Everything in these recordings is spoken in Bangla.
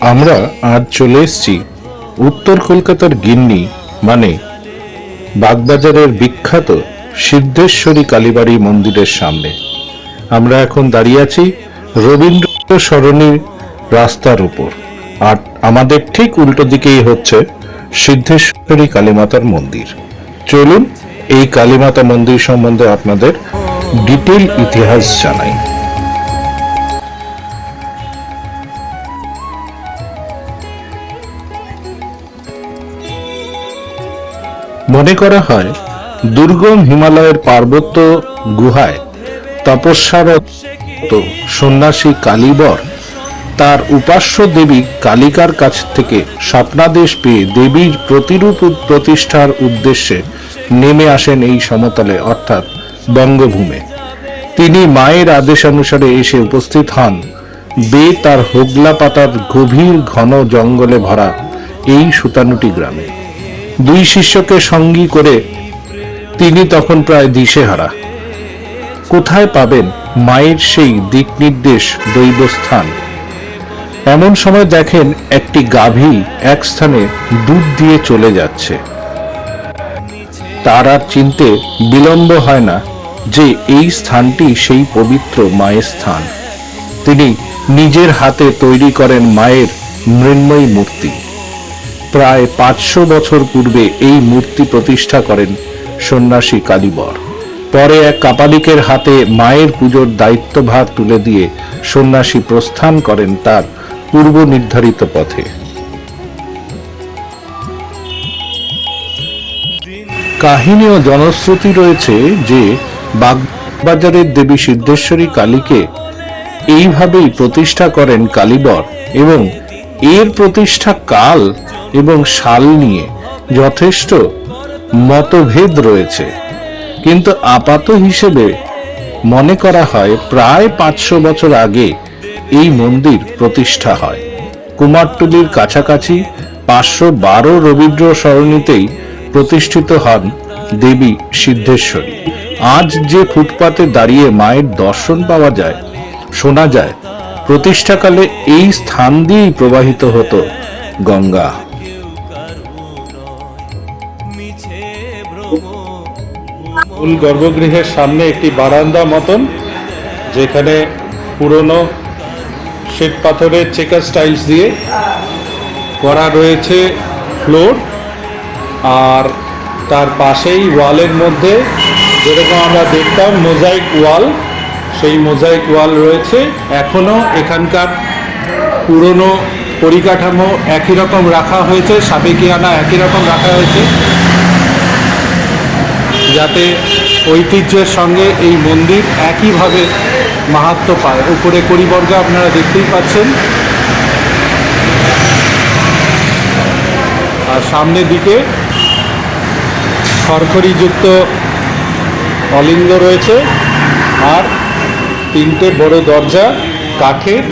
আমরা আজ চলে এসেছি উত্তর কলকাতার গিন্নি মানে বাগবাজারের বিখ্যাত সিদ্ধেশ্বরী কালীবাড়ি মন্দিরের সামনে। আমরা এখন দাঁড়িয়ে আছি রবীন্দ্র সরণির রাস্তার উপর। আর আমাদের ঠিক উল্টো দিকেই হচ্ছে সিদ্ধেশ্বরী কালীমাতার মন্দির। চলুন এই কালীমাতা মন্দির সম্বন্ধে আপনাদের ডিটেল ইতিহাস জানাই। মনে করা হয়, দুর্গম হিমালয়ের পার্বত্য গুহায় তপস্যারত সন্ন্যাসী কালীবর তার উপাস্য দেবী কালিকার কাছ থেকে স্বপ্নাদেশ পেয়ে দেবীর প্রতিরূপ প্রতিষ্ঠার উদ্দেশ্যে নেমে আসেন এই সমতলে, অর্থাৎ বঙ্গভূমে। তিনি মায়ের আদেশানুসারে এসে উপস্থিত হন। বে তার হোগলা পাতার গভীর ঘন জঙ্গলে ভরা এই সুতানুটি গ্রামে। দুই শিষ্যকে সঙ্গী করে তিনি তখন প্রায় দিশেহারা। কোথায় পাবেন মায়ের সেই দিক নির্দেশ দৈবস্থান? এমন সময় দেখেন একটি গাভী এক স্থানে দুধ দিয়ে চলে যাচ্ছে। তার আর চিনতে বিলম্ব হয় না যে এই স্থানটি সেই পবিত্র মায়ের স্থান। তিনি নিজের হাতে তৈরি করেন মায়ের মৃন্ময়ী মূর্তি। প্রায় পাঁচশো বছর পূর্বে এই মূর্তি প্রতিষ্ঠা করেন সন্ন্যাসী কালীবর। পরে এক কাপালিকের হাতে মায়ের পুজোর দায়িত্বভার তুলে দিয়ে সন্ন্যাসী প্রস্থান করেন তার পূর্ব নির্ধারিত পথে। কাহিনী ও জনশ্রুতি রয়েছে যে, বাগবাজারের দেবী সিদ্ধেশ্বরী কালীকে এইভাবেই প্রতিষ্ঠা করেন কালীবর এবং এর প্রতিষ্ঠা কাল এবং শাল নিয়ে যথেষ্ট মতভেদ রয়েছে। কিন্তু আপাত হিসেবে মনে করা হয় প্রায় পাঁচশো বছর আগে এই মন্দির প্রতিষ্ঠা হয়। কুমারটুলির কাছাকাছি পাঁচশো বারো রবীন্দ্র সরণিতেই প্রতিষ্ঠিত হন দেবী সিদ্ধেশ্বরী। আজ যে ফুটপাতে দাঁড়িয়ে মায়ের দর্শন পাওয়া যায়, শোনা যায়, প্রতিষ্ঠাকালে এই স্থান দিয়েই প্রবাহিত হতো গঙ্গা। মূল গর্ভগৃহের সামনে একটি বারান্দা মতন, যেখানে পুরনো শ্বেত পাথরের চেকার স্টাইলস দিয়ে করা রয়েছে ফ্লোর, আর তার পাশেই ওয়ালের মধ্যে যেরকম আমরা দেখতাম মোজাইক ওয়াল, সেই মোজাইক ওয়াল রয়েছে। এখনও এখানকার পুরনো পরিকাঠামো একই রকম রাখা হয়েছে সাবেকিয়ানা একই রকম রাখা হয়েছে। যাতে ঐতিহ্যের সঙ্গে এই মন্দির একইভাবে মাহাত্ম পায়। উপরে করিবর্গ আপনারা দেখতেই পাচ্ছেন। আর সামনের দিকে খড়খড়িযুক্ত অলিঙ্গ রয়েছে। আর তিনটে বড় দরজা, কাঠের,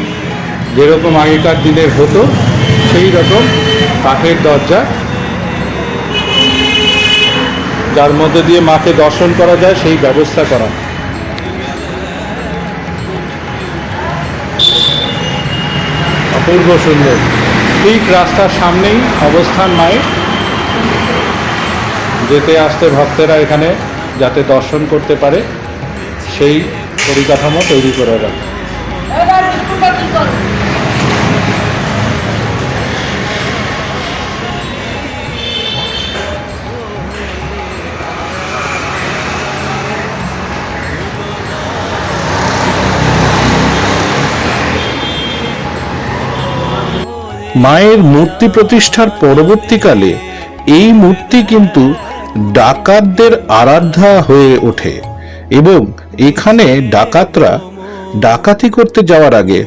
যেরকম আগেকার দিনের হতো সেই রকম কাঠের দরজা। যার মধ্যে দিয়ে মাকে দর্শন করা যায়, সেই ব্যবস্থা করা। অপূর্ব সুন্দর। ঠিক রাস্তার সামনেই অবস্থান মায়ের। যেতে আসতে ভক্তেরা এখানে যাতে দর্শন করতে পারে, সেই পরিকাঠামো তৈরি করে রাখে। মায়ের মূর্তি প্রতিষ্ঠার পরবর্তীকালে এই মূর্তি কিন্তু ডাকাতদের আরাধ্যা হয়ে ওঠে এবং এখানে ডাকাতরা ডাকাতি করতে যাওয়ার আগে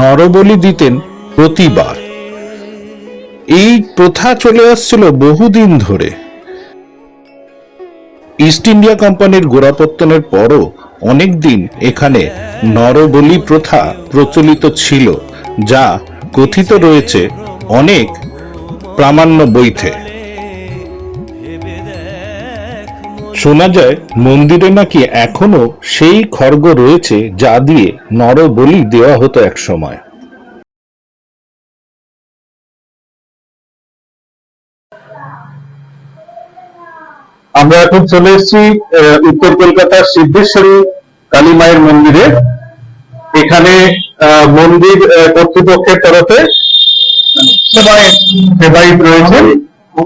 নরবলি দিতেন প্রতিবার। এই প্রথা চলে আসছিল বহুদিন ধরে। ইস্ট ইন্ডিয়া কোম্পানির গোড়াপত্তনের পরও অনেকদিন এখানে নরবলি প্রথা প্রচলিত ছিল, যা কথিত রয়েছে অনেক প্রামাণ্য বইতে। শোনা যায়, মন্দিরে নাকি এখনও সেই খর্গ রয়েছে যা দিয়ে নর বলি দেওয়া হতো এক সময়। আমরা এখন চলে এসেছি উত্তর কলকাতার সিদ্ধেশ্বরী কালী মায়ের মন্দিরে। এখানে মন্দির কর্তৃপক্ষের তরফে সেবায়িত রয়েছেন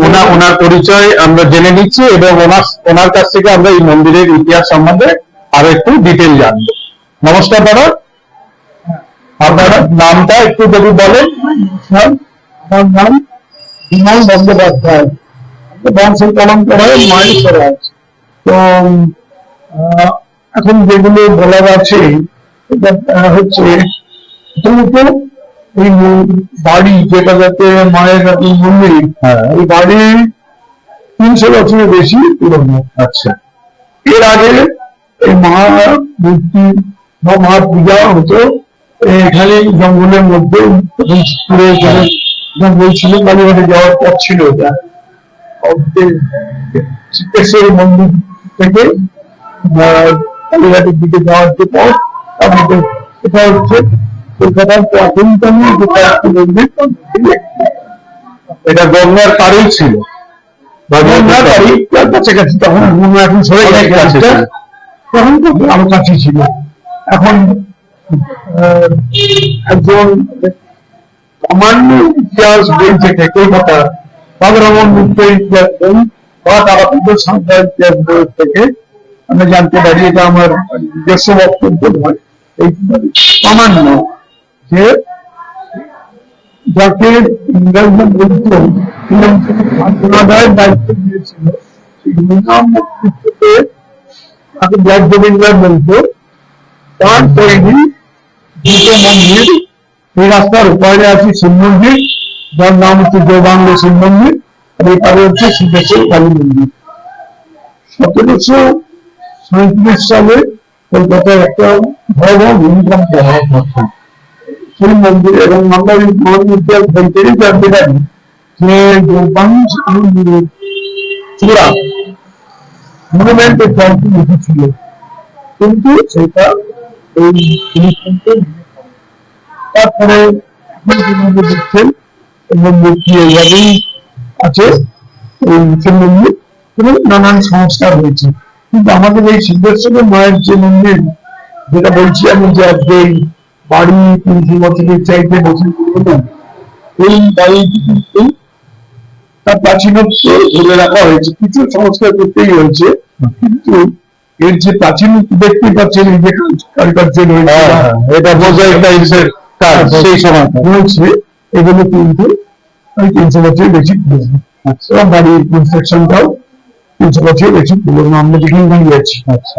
ওনা, ওনার পরিচয় আমরা জেনে নিচ্ছি এবং ওনার ওনার কাছ থেকে আমরা এই মন্দিরের ইতিহাস সম্বন্ধে আরও একটু ডিটেল জানব। নমস্কার, দাদা। আপনার নামটা একটু যদি বলেন। আমার নাম বিমল বন্দ্যোপাধ্যায়। বংশের পরম্পরায় মায়ের তো এখন যেগুলো বলার আছে হচ্ছে প্রথমত এই বাড়ি যেটা যাতে মায়ের এই মন্দির এই বাড়ি তিনশো বছরের বেশি পুরনো। আচ্ছা। এর আগে এই মা মূর্তি বা মা পূজা হতো। এখানে জঙ্গলের মধ্যে এখানে জঙ্গল ছিল কালীঘাটে যাওয়ার পথ ছিল এটা। সিদ্ধেশ্বরী মন্দির থেকে কালীঘাটের দিকে যাওয়ার যে পথ তার মধ্যে এটা হচ্ছে এটা গঙ্গার পাড়েই ছিল। গঙ্গার পাড়ি কাছাকাছি তখন গঙ্গা এখন সরে গেছে তখন তো আরও কাছে ছিল। এখন একজন সামান্য ইতিহাস বই থেকে কলকাতা ইতিহাস বই বা তারাপীঠ ইতিহাস বই থেকে আমি জানতে পারি এটা আমার নিজস্ব বক্তব্য নয়। এই সামান্য যে যাকে ইংরেজরা বলতো শাসনাদায়ের দায়িত্ব দিয়েছিল সেই নিজাম নেতৃত্বে তাকে ব্যাগ গোবিন্দার বলতো তার তৈরি দুটো মন্দির এই রাস্তার উপরে আছে শিব মন্দির যার নাম হচ্ছে দেবাঙ্গ শিব মন্দির আর এপারে হচ্ছে সিদ্ধেশ্বর কালী মন্দির সতেরোশো সাঁত্রিশ সালে কলকাতায় একটা ভয়াবহ ভূমিকম্প হওয়ার কথা সেই মন্দির এবং আমরা এই মহাবিদ্যাল বইতেই জানতে পারি যে দেবাঙ্গ মন্দিরের চূড়া মনুমেন্টের জয়টি লিখেছিল কিন্তু সেটা এই ভূমিকম্পে তারপরে এখন যেভাবে দেখছেন এই মন্দিরটি এইভাবেই আছে এই শিব মন্দির এবং নানান সংস্কার হয়েছে কিন্তু আমাদের এই সিদ্ধেশ্বরের মায়ের যে মন্দির যেটা বলছি আমি যে আজকে এই বাড়ি তিনশো বছরের চাইতে বছর পুরনো এই বাড়িটি কিন্তু তার প্রাচীনত্ব ধরে রাখা হয়েছে। কিছু সংস্কার করতেই হয়েছে কিন্তু এর যে প্রাচীন দেখতে পাচ্ছেন এই যে কারুকার্য রয়েছে এটা মোজাইক টাইলসের কাজ সেই সময়। রয়েছে এগুলো কিন্তু ওই তিনশো বছর বেশি পুরনো এবং বাড়ির কনস্ট্রাকশনটাও তিনশো বছর বেশি পুরনো আমরা যেখানে দাঁড়িয়ে আছি। আচ্ছা।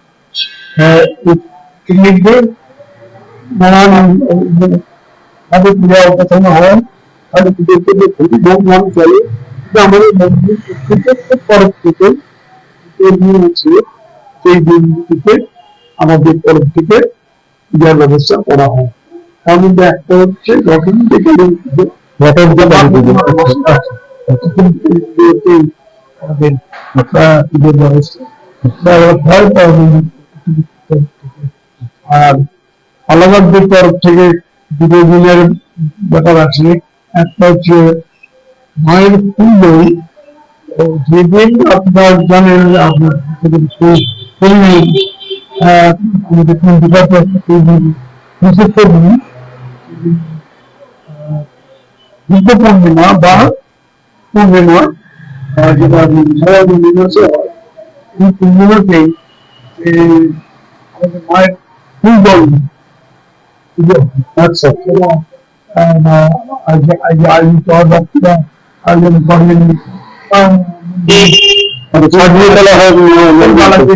হ্যাঁ লিখবে নানান ভাবে পূজা উপাসনা হয় আর পুজোর জন্য খুবই ধুমধাম চলে আমাদের মন্দির প্রত্যেকটা তরফ থেকে যে আছে সেই দিনটিতে আমাদের তরফ থেকে পূজার ব্যবস্থা করা হয় তার মধ্যে একটা হচ্ছে রটন থেকে আমাদের আর আলাদাদের তরফ থেকে দুটো দিনের ব্যাপার আছে। একটা হচ্ছে মায়ের পুজো ও যেদিন আপনার জানেন আপনার আমাদের কোন ডিপার্টমেন্ট বিশেষ করে বুদ্ধ পূর্ণিমা বা পূর্ণিমা যেটা সারা দিবসে হয় এই পূর্ণিমাতে মায়ের ফুল বল আচ্ছা এবং আজ আজ আজ আয়োজন করেন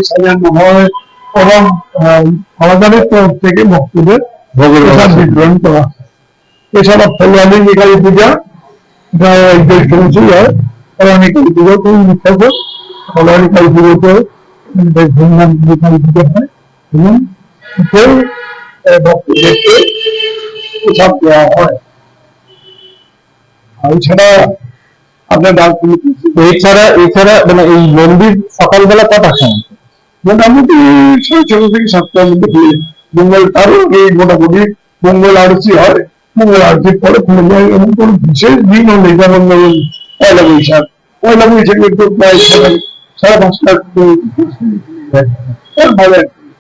সাজানো হয় এবং আমাদের তরফ থেকে ভক্তদের প্রসাদ বিতরণ করা এছাড়া ফলোয়ারি কালী পূজা মাসেই হয় ফলোয়ারি কালী পুজো খুবই বিখ্যাত ফলোয়ারি কালী পুজোতে ধুমধাম কালী পুজো হয় আহ, ভক্তদেরকে প্রসাদ দেওয়া হয় আর এছাড়া আপনার এছাড়া এছাড়া মানে এই মন্দির সকালবেলা কটা সময়? মোটামুটি সাড়ে ছটা থেকে সাতটার মধ্যে খুলে মঙ্গল তারও এই মোটামুটি মঙ্গল আরতি হয়। মঙ্গল আরতির পরে খুলে যায় এবং কোনো বিশেষ দিন হলে যেমন ধরুন পয়লা বৈশাখ। পয়লা বৈশাখে তো প্রায় সাড়ে সাড়ে পাঁচটা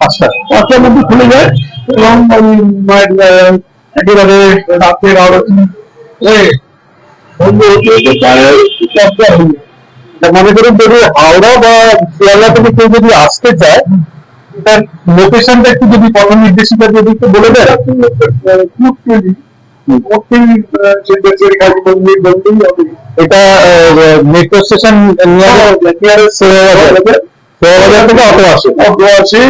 আচ্ছা পাঁচটার মধ্যে খুলে যায় এবং একেবারে রাতের হয়ে হয়ে। তা মনে করুন যদি হাওড়া বা শিয়ালদা থেকে কেউ যদি আসতে চায় তার লোকেশনটা একটু যদি পথ নির্দেশিকা যদি একটু বলে দেয় এটা মেট্রো স্টেশন সেবাবাজার থেকে অটো আসে। অটো আসে।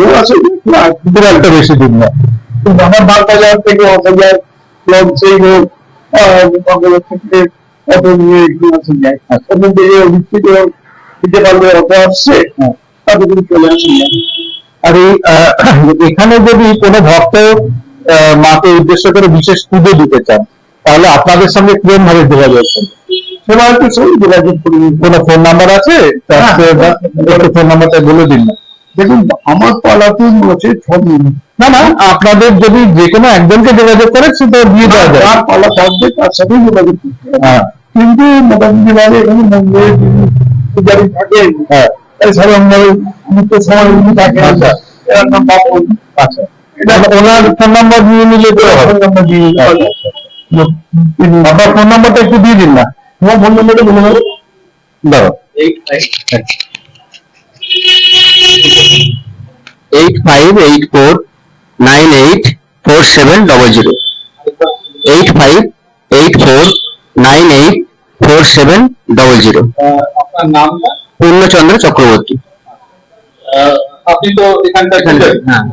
কেউ আসে খুব একটা বেশি দূর না। কিন্তু আমার বাগবাজার থেকে অটো যায় লঞ্চেই হোক বাগবাজার থেকে অটো নিয়ে একটু আসে যায় ওখান থেকে ওদিক দিতে পারবে অটো আসছে তাদের কিন্তু চলে আসে আর এই এখানে যদি কোনো ভক্ত মাকে উদ্দেশ্য করে বিশেষ পুজো দিতে চান তাহলে আপনাদের সঙ্গে কীরকম ভাবে যোগাযোগ করবে সবার সঙ্গে যোগাযোগ করি কোনো ফোন নাম্বার আছে? ফোন নাম্বারটা বলে দিন। না দেখুন আমার পালাতে আছে ছ মিনিট না না আপনাদের যদি যে কোনো একজনকে যোগাযোগ করে সেটা দিয়ে দেওয়া যায়। আর পালা থাকবে তার সাথেই যোগাযোগ করতে হবে। কিন্তু মোটামুটি ভাবে এখানে মন্দিরে পূজারি এছাড়া আমার নিত্য সময় উনি থাকেন আচ্ছা। এর নাম বাপন আচ্ছা। এটা ওনার ফোন নাম্বার দিয়ে নিলে তো ফোন নাম্বার দিয়ে আপনার ফোন নাম্বারটা একটু দিয়ে দিন না। তোমার ফোন নাম্বারটা বলে দেবো দাঁড়াও। Eight five eight four nine eight four seven double zero eight five eight four nine eight four seven double zero আপনার নামটা? পূর্ণচন্দ্র চক্রবর্তী। আপনি তো এখানকার হ্যাঁ।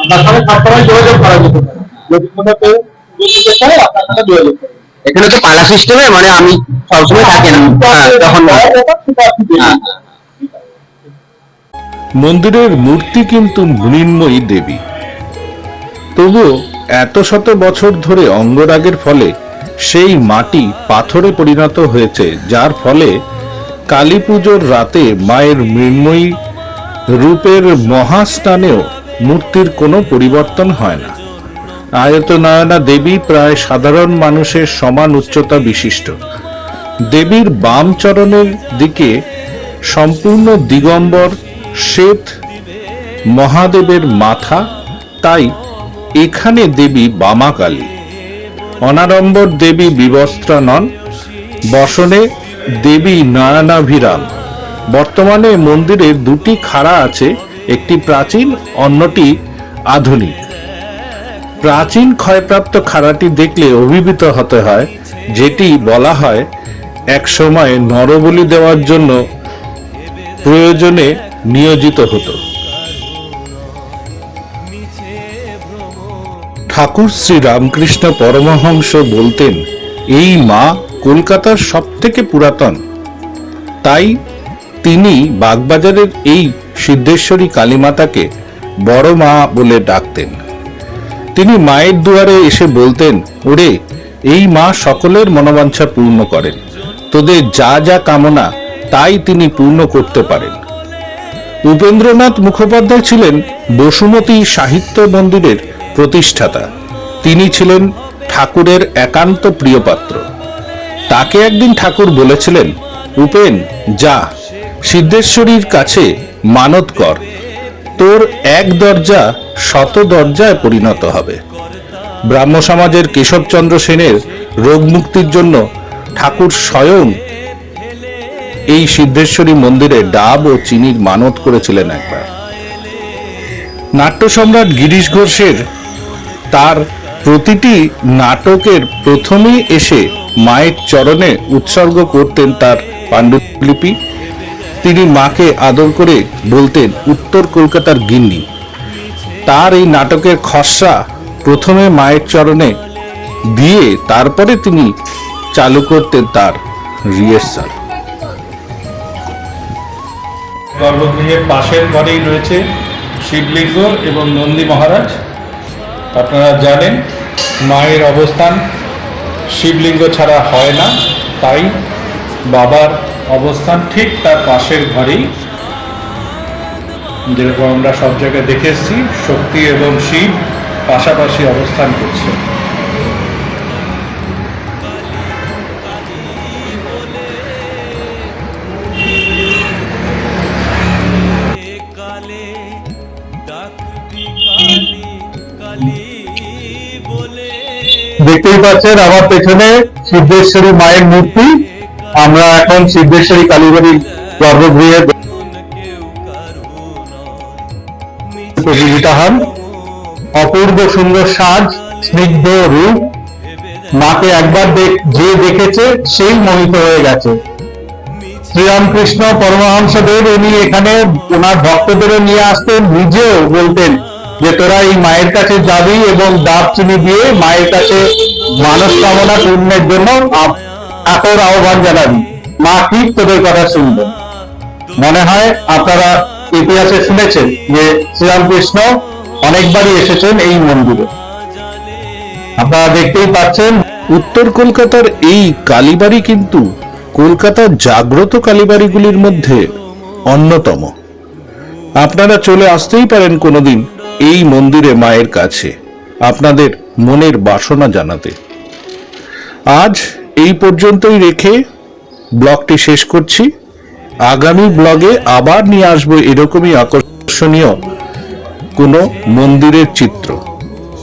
আপনার সাথে সবসময় যোগাযোগ করা যেতে পারে। আপনার সাথে যোগাযোগ এখানে তো পাড়া সিস্টেমে মানে আমি সবসময় থাকি না তখন মন্দিরের মূর্তি কিন্তু মৃন্ময়ী দেবী। তবুও এত শত বছর ধরে অঙ্গরাগের ফলে সেই মাটি পাথরে পরিণত হয়েছে, যার ফলে কালী পুজোর রাতে মায়ের মৃন্ময়ী রূপের মহাস্নানেও মূর্তির কোনো পরিবর্তন হয় না। আয়তনয়না দেবী প্রায় সাধারণ মানুষের সমান উচ্চতা বিশিষ্ট। দেবীর বাম চরণের দিকে সম্পূর্ণ দিগম্বর শ্বেত মহাদেবের মাথা, তাই এখানে দেবী বামাকালী। অনাড়ম্বর দেবী বিবস্ত্রা নন বসনে দেবী নয়নাভিরাম বর্তমানে মন্দিরে দুটি খাড়া আছে, একটি প্রাচীন, অন্যটি আধুনিক। প্রাচীন ক্ষয়প্রাপ্ত খাড়াটি দেখলে অভিভূত হতে হয়, যেটি বলা হয়, একসময় নরবলি দেওয়ার জন্য প্রয়োজনে নিয়োজিত হতো। ঠাকুর শ্রী রামকৃষ্ণ পরমহংস বলতেন, এই মা কলকাতার সব থেকে পুরাতন। তাই তিনি বাগবাজারের এই সিদ্ধেশ্বরী কালীমাতাকে বড় মা বলে ডাকতেন। তিনি মায়ের দুয়ারে এসে বলতেন, ওরে, এই মা সকলের মনোবাঞ্ছা পূর্ণ করেন। তোদের যা যা কামনা, তাই তিনি পূর্ণ করতে পারেন। উপেন্দ্রনাথ মুখোপাধ্যায় ছিলেন বসুমতী সাহিত্য মন্দিরের প্রতিষ্ঠাতা। তিনি ছিলেন ঠাকুরের একান্ত প্রিয়পাত্র। তাকে একদিন ঠাকুর বলেছিলেন, উপেন, যা, সিদ্ধেশ্বরীর কাছে মানত কর। তোর এক দরজা শত দরজায় পরিণত হবে। ব্রাহ্ম সমাজের কেশবচন্দ্র সেনের রোগ মুক্তির জন্য ঠাকুর স্বয়ং এই সিদ্ধেশ্বরী মন্দিরে ডাব ও চিনির মানত করেছিলেন একবার। নাট্য সম্রাট গিরিশ ঘোষের তার প্রতিটি নাটকের প্রথমেই এসে মায়ের চরণে উৎসর্গ করতেন তার পাণ্ডুলিপি। তিনি মাকে আদর করে বলতেন, উত্তর কলকাতার গিন্নি, তার এই নাটকের খসড়া প্রথমে মায়ের চরণে দিয়ে তারপরে তিনি চালু করতেন তার রিহার্সাল গর্ভগৃহের পাশের ঘরেই রয়েছে শিবলিঙ্গ এবং নন্দী মহারাজ। আপনারা জানেন, মায়ের অবস্থান শিবলিঙ্গ ছাড়া হয় না, তাই বাবার অবস্থান ঠিক তার পাশের ঘরেই। যেরকম আমরা সব জায়গায় দেখে এসেছি, শক্তি এবং শিব পাশাপাশি অবস্থান করছে। দেখতেই পাচ্ছেন আমার পেছনে সিদ্ধেশ্বরী মায়ের মূর্তি। আমরা এখন সিদ্ধেশ্বরী কালীবাড়ির গর্ভগৃহে প্রতিযোগিতা হন। অপূর্ব সুন্দর সাজ, স্নিগ্ধ রূপ। মাকে একবার যে দেখেছে, সেই মোহিত হয়ে গেছে। শ্রীরামকৃষ্ণ পরমহংসদেব উনি এখানে ওনার ভক্তদেরও নিয়ে আসতেন, নিজেও বলতেন যে তোরা এই মায়ের কাছে যাবি এবং ডাব চিনি দিয়ে মায়ের কাছে কামনা পূর্ণের জন্য ঠাকুর আহ্বান জানাবি। মা ঠিক তোদের কথা শুনবেন। মনে হয় আপনারা ইতিহাসে শুনেছেন যে শ্রীরামকৃষ্ণ অনেকবারই এসেছেন এই মন্দিরে। আপনারা দেখতেই পাচ্ছেন। উত্তর কলকাতার এই কালীবাড়ি কিন্তু কলকাতার জাগ্রত কালীবাড়িগুলির মধ্যে অন্যতম। আপনারা চলে আসতেই পারেন কোনোদিন। এই মন্দিরে মায়ের কাছে আপনাদের মনের বাসনা জানাতে। আজ এই পর্যন্তই রেখে ব্লগটি শেষ করছি। আগামী ব্লগে আবার নিয়ে আসব এরকমই আকর্ষণীয় কোনো মন্দিরের চিত্র।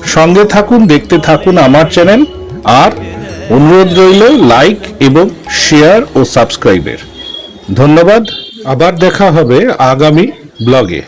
সঙ্গে থাকুন, দেখতে থাকুন আমার চ্যানেল। আর অনুরোধ রইল লাইক এবং শেয়ার ও সাবস্ক্রাইবের। ধন্যবাদ। আবার দেখা হবে আগামী ব্লগে।